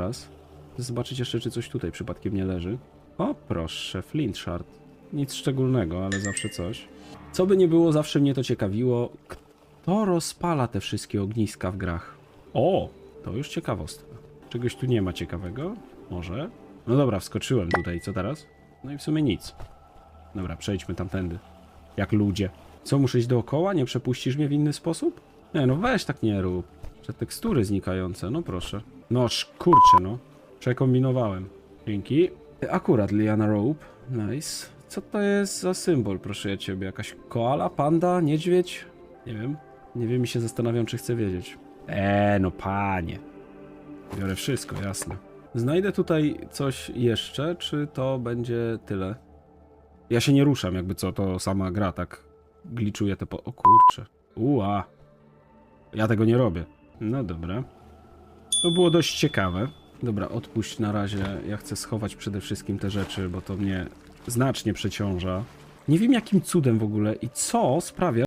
Raz. Zobaczyć jeszcze, czy coś tutaj przypadkiem nie leży. O, proszę, flint shard. Nic szczególnego, ale zawsze coś. Co by nie było, zawsze mnie to ciekawiło. Kto rozpala te wszystkie ogniska w grach? O, to już ciekawostka. Czegoś tu nie ma ciekawego? Może? No dobra, wskoczyłem tutaj, co teraz? No i w sumie nic. Dobra, przejdźmy tamtędy. Jak ludzie. Co, muszę iść dookoła? Nie przepuścisz mnie w inny sposób? Nie, no weź tak nie rób. Te tekstury znikające, no proszę. No kurczę, no. Przekombinowałem. Dzięki. Akurat Liana Rope. Nice. Co to jest za symbol, proszę ja ciebie? Jakaś koala, panda, niedźwiedź? Nie wiem. Nie wiem i się zastanawiam, czy chcę wiedzieć. Eee, no panie. Biorę wszystko, jasne. Znajdę tutaj coś jeszcze, czy to będzie tyle? Ja się nie ruszam, jakby co, to sama gra tak gliczuje te po... O kurcze. Ua. Ja tego nie robię. No dobra. To było dość ciekawe. Dobra, odpuść na razie. Ja chcę schować przede wszystkim te rzeczy, bo to mnie znacznie przeciąża. Nie wiem jakim cudem w ogóle i co sprawia,